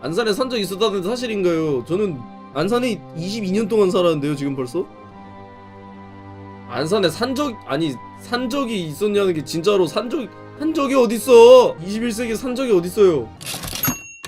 안산에 산 적 있었다는 사실인가요? 저는 안산에 22년 동안 살았는데요 지금 벌써? 안산에 산 적 아니 산 적이 있었냐는 게 진짜로 산적한 적이 어딨어? 21세기에 산 적이 어딨어요?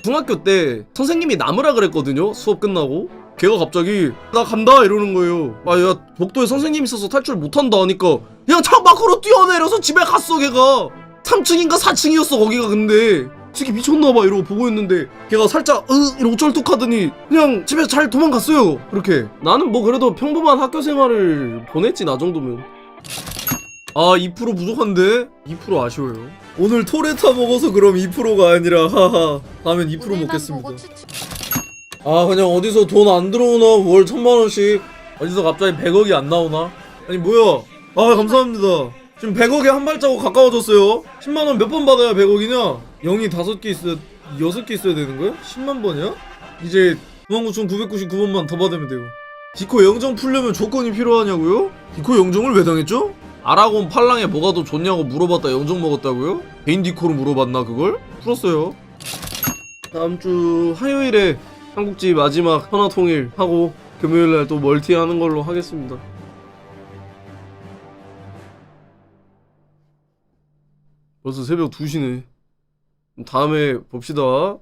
중학교 때 선생님이 남으라 그랬거든요 수업 끝나고. 걔가 갑자기 나 간다! 이러는 거예요. 아야 복도에 선생님 있어서 탈출 못한다 하니까 그냥 창 밖으로 뛰어내려서 집에 갔어 걔가! 3층인가 4층이었어 거기가 근데 지금 미쳤나봐 이러고 보고 있는데 걔가 살짝 으 이러고 쩔뚝하더니 그냥 집에 잘 도망갔어요. 그렇게. 나는 뭐 그래도 평범한 학교 생활을 보냈지 나 정도면. 아 2% 부족한데? 2% 아쉬워요. 오늘 토레타 먹어서 그럼 2%가 아니라 하하. 다음엔 2% 먹겠습니다. 아 그냥 어디서 돈 안 들어오나? 월 천만원씩. 어디서 갑자기 100억이 안 나오나? 아니 뭐야? 아 감사합니다. 지금 100억에 한 발자국 가까워졌어요. 10만원 몇 번 받아야 100억이냐 0이 5개 있어야 6개 있어야 되는 거야? 10만 번이야? 이제 99,999번만 더 받으면 돼요 디코 영정 풀려면 조건이 필요하냐고요? 디코 영정을 왜 당했죠? 아라곤 팔랑에 뭐가 더 좋냐고 물어봤다 영정 먹었다고요? 개인 디코로 물어봤나 그걸? 풀었어요 다음 주 화요일에 삼국지 마지막 현아 통일 하고 금요일날 또 멀티 하는 걸로 하겠습니다 벌써 새벽 2시네 다음에 봅시다